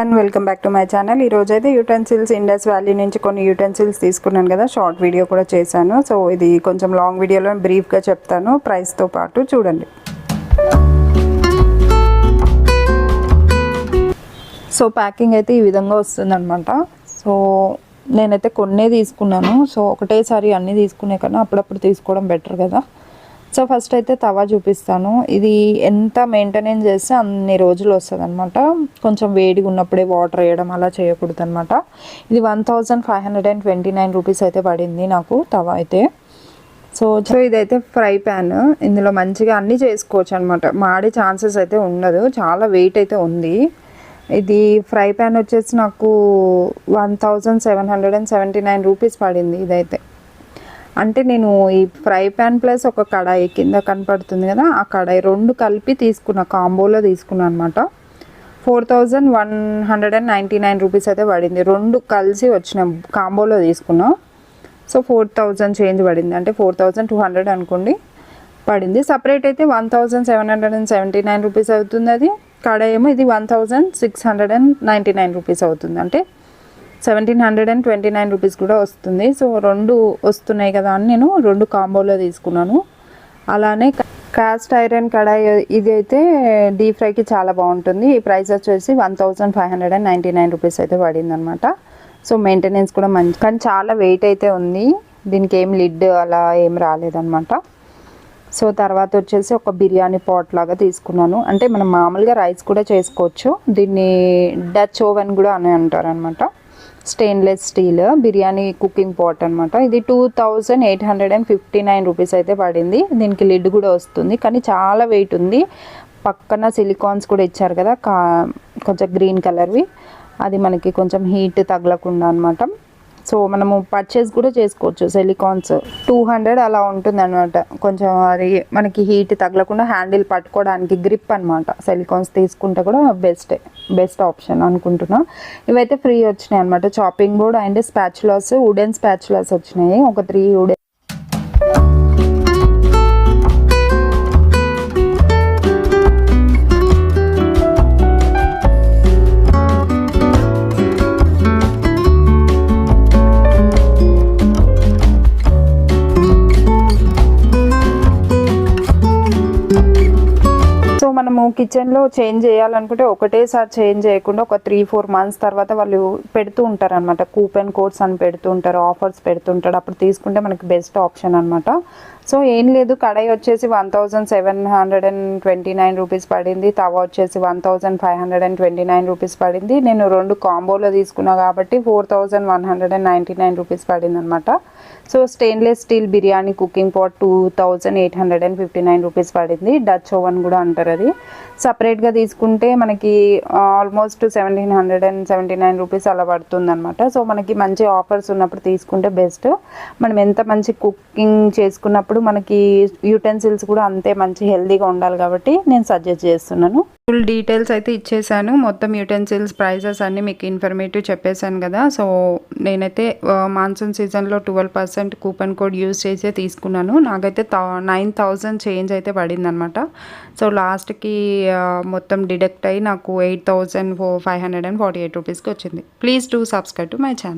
And welcome back to my channel. ఈ రోజు అయితే యూటెన్సిల్స్ ఇండస్ వ్యాలీ నుంచి కొన్ని యూటెన్సిల్స్ తీసుకున్నాను కదా. షార్ట్ వీడియో కూడా చేశాను. సో ఇది కొంచెం లాంగ్ వీడియోలో బ్రీఫ్గా చెప్తాను. ప్రైస్తో పాటు చూడండి. సో ప్యాకింగ్ అయితే ఈ విధంగా వస్తుందన్నమాట. సో నేనైతే కొన్నే తీసుకున్నాను. సో ఒకటేసారి అన్నీ తీసుకునే కన్నా అప్పుడప్పుడు తీసుకోవడం బెటర్ కదా. సో ఫస్ట్ అయితే తవా చూపిస్తాను. ఇది ఎంత మెయింటెనెన్స్ చేస్తే అన్ని రోజులు వస్తుంది అనమాట కొంచెం వేడిగా ఉన్నప్పుడే వాటర్ వేయడం అలా చేయకూడదు అనమాట ఇది one thousand five hundred and twenty nine rupees అయితే పడింది నాకు తవా అయితే. సో సో ఇదైతే ఫ్రై ప్యాన్. ఇందులో మంచిగా అన్నీ చేసుకోవచ్చు అనమాట మాడే ఛాన్సెస్ అయితే ఉండదు. చాలా వెయిట్ అయితే ఉంది. ఇది ఫ్రై ప్యాన్ వచ్చేసి నాకు one thousand seven hundred and seventy nine rupees పడింది ఇదైతే. అంటే నేను ఈ ఫ్రై ప్యాన్ ప్లస్ ఒక కడాయి కింద కనపడుతుంది కదా ఆ కడాయి రెండు కలిపి తీసుకున్న కాంబోలో తీసుకున్నాను అనమాట four thousand one hundred and ninety nine rupees అయితే పడింది. రెండు కలిసి వచ్చిన కాంబోలో తీసుకున్నాం. సో ఫోర్ థౌజండ్ చేంజ్ పడింది. అంటే ఫోర్ థౌజండ్ టూ హండ్రెడ్ అనుకోండి పడింది. సపరేట్ అయితే one thousand seven hundred and seventy nine rupees అవుతుంది అది. కడాయి ఏమో ఇది one thousand six hundred and ninety nine rupees అవుతుంది. అంటే seventeen hundred and twenty nine rupees కూడా వస్తుంది. సో రెండు వస్తున్నాయి కదా అని నేను రెండు కాంబోలో తీసుకున్నాను. అలానే కాస్ట్ ఐరన్ కడాయి ఇది అయితే డీప్ ఫ్రైకి చాలా బాగుంటుంది. ఈ ప్రైస్ వచ్చేసి one thousand five hundred and ninety nine rupees అయితే పడింది అనమాట సో మెయింటెనెన్స్ కూడా మంచి కానీ చాలా వెయిట్ అయితే ఉంది. దీనికి ఏం లిడ్ అలా ఏం రాలేదనమాట సో తర్వాత వచ్చేసి ఒక బిర్యానీ పాట్ లాగా తీసుకున్నాను. అంటే మనం మామూలుగా రైస్ కూడా చేసుకోవచ్చు. దీన్ని డచ్ ఓవెన్ కూడా అని అంటారు అనమాట stainless steel biryani cooking pot అనమాట ఇది two thousand eight hundred and fifty nine rupees అయితే పడింది దీనికి లిడ్ కూడా వస్తుంది. కానీ చాలా వెయిట్ ఉంది. పక్కన సిలికాన్స్ కూడా ఇచ్చారు కదా కా కొంచెం గ్రీన్ కలర్వి. అది మనకి కొంచెం హీట్ తగలకుండా అనమాట సో మనము పర్చేస్ కూడా చేసుకోవచ్చు. సెలికాన్స్ టూ హండ్రెడ్ అలా ఉంటుంది అనమాట కొంచెం అది మనకి హీట్ తగలకుండా హ్యాండిల్ పట్టుకోవడానికి గ్రిప్ అనమాట సెలికాన్స్ తీసుకుంటే కూడా బెస్టే బెస్ట్ ఆప్షన్ అనుకుంటున్నా. ఇవైతే ఫ్రీ వచ్చినాయి అనమాట chopping board and spatulas wooden spatulas వచ్చినాయి. ఒక త్రీ వుడెన్ మనము కిచెన్లో చేంజ్ చేయాలనుకుంటే ఒకటేసారి చేంజ్ చేయకుండా ఒక త్రీ ఫోర్ మంత్స్ తర్వాత వాళ్ళు పెడుతూ ఉంటారు అనమాట కూపెన్ కోడ్స్ అని పెడుతూ ఉంటారు ఆఫర్స్ పెడుతుంటారు అప్పుడు తీసుకుంటే మనకి బెస్ట్ ఆప్షన్ అనమాట సో ఏం లేదు కడాయి వచ్చేసి one thousand seven hundred and twenty nine rupees పడింది తవా వచ్చేసి one thousand five hundred and twenty nine rupees పడింది. నేను రెండు కాంబోలో తీసుకున్నా కాబట్టి four thousand one hundred and ninety nine rupees పడింది అనమాట so stainless steel biryani cooking pot two thousand eight hundred and fifty nine rupees పడింది. డచ్ ఓవెన్ కూడా అంటారు అది. సపరేట్గా తీసుకుంటే మనకి almost seventeen hundred and seventy nine rupees అలా పడుతుంది అనమాట సో మనకి మంచి ఆఫర్స్ ఉన్నప్పుడు తీసుకుంటే బెస్ట్ మనం ఎంత మంచి కుకింగ్ చేసుకున్నప్పుడు మనకి యూటెన్సిల్స్ కూడా అంతే మంచి హెల్తీగా ఉండాలి కాబట్టి నేను సజెస్ట్ చేస్తున్నాను. ఫుల్ డీటెయిల్స్ అయితే ఇచ్చేసాను. మొత్తం యూటెన్సిల్స్ ప్రైజెస్ అన్నీ మీకు ఇన్ఫర్మేటివ్ చెప్పేశాను కదా. సో నేనైతే మాన్సూన్ సీజన్లో twelve percent coupon code use చేసే తీసుకున్నాను. నాకైతే నైన్ థౌజండ్ చేంజ్ అయితే పడింది అనమాట సో లాస్ట్కి మొత్తం డిడక్ట్ అయ్యి నాకు eight thousand five hundred and forty eight రూపీస్కి వచ్చింది. Please do subscribe to my channel